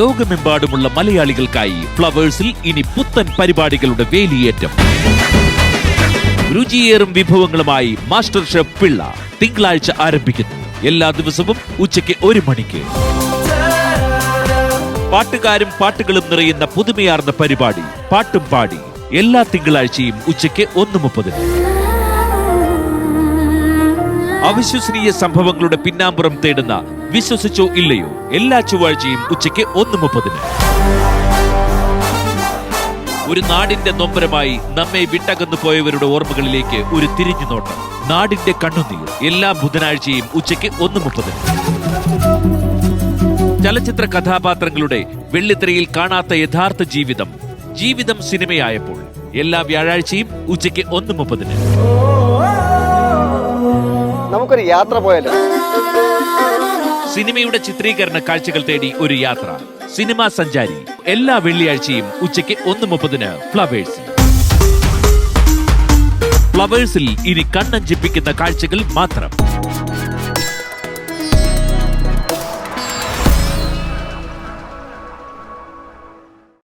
ലോകമെമ്പാടുമുള്ള മലയാളികൾക്കായി ഫ്ലവേഴ്സിൽ ഇനി പുത്തൻ പരിപാടികളുടെ വേലിയേറ്റം. രുചിയേറും വിഭവങ്ങളുമായി മാസ്റ്റർ ഷെഫ് പിള്ള തിങ്കളാഴ്ച ആരംഭിക്കുന്നു. എല്ലാ ദിവസവും ഉച്ചയ്ക്ക് ഒരു മണിക്ക്. പാട്ടുകാരും പാട്ടുകളും നിറയുന്ന പുതുമയാർന്ന പരിപാടി പാട്ടും പാടി എല്ലാ തിങ്കളാഴ്ചയും ഉച്ചയ്ക്ക് ഒന്ന് മുപ്പതിന്. അവിശ്വസനീയ സംഭവങ്ങളുടെ പിന്നാമ്പുറം തേടുന്ന വിശ്വസിച്ചോ ഇല്ലയോ എല്ലാ ചൊവ്വാഴ്ചയും ഉച്ചയ്ക്ക് ഒന്ന് മുപ്പതിന്. ഒരു നാടിന്റെ നൊമ്പരമായി നമ്മെ വിട്ടകന്നു പോയവരുടെ ഓർമ്മകളിലേക്ക് ഒരു തിരിഞ്ഞു നോട്ടം. നാടിന്റെ കണ്ണുനീർ എല്ലാ ബുധനാഴ്ചയും ഉച്ചയ്ക്ക് ഒന്ന് മുപ്പതിന്. ചലച്ചിത്ര കഥാപാത്രങ്ങളുടെ വെള്ളിത്തിരയിൽ കാണാത്ത യഥാർത്ഥ ജീവിതം ജീവിതം സിനിമയായപ്പോൾ എല്ലാ വ്യാഴാഴ്ചയും ഉച്ചയ്ക്ക് ഒന്ന് മുപ്പതിന്. നമുക്കൊരു യാത്ര പോയാലോ? സിനിമയുടെ ചിത്രീകരണ കാഴ്ചകൾ തേടി ഒരു യാത്ര. സിനിമാ സഞ്ചാരി. എല്ലാ വെള്ളിയാഴ്ചയും ഉച്ചയ്ക്ക് ഒന്ന് മുപ്പതിന് ഫ്ലവേഴ്സ്. ഫ്ലവേഴ്സിൽ ഇനി കണ്ണഞ്ചിപ്പിക്കുന്ന കാഴ്ചകൾ മാത്രം.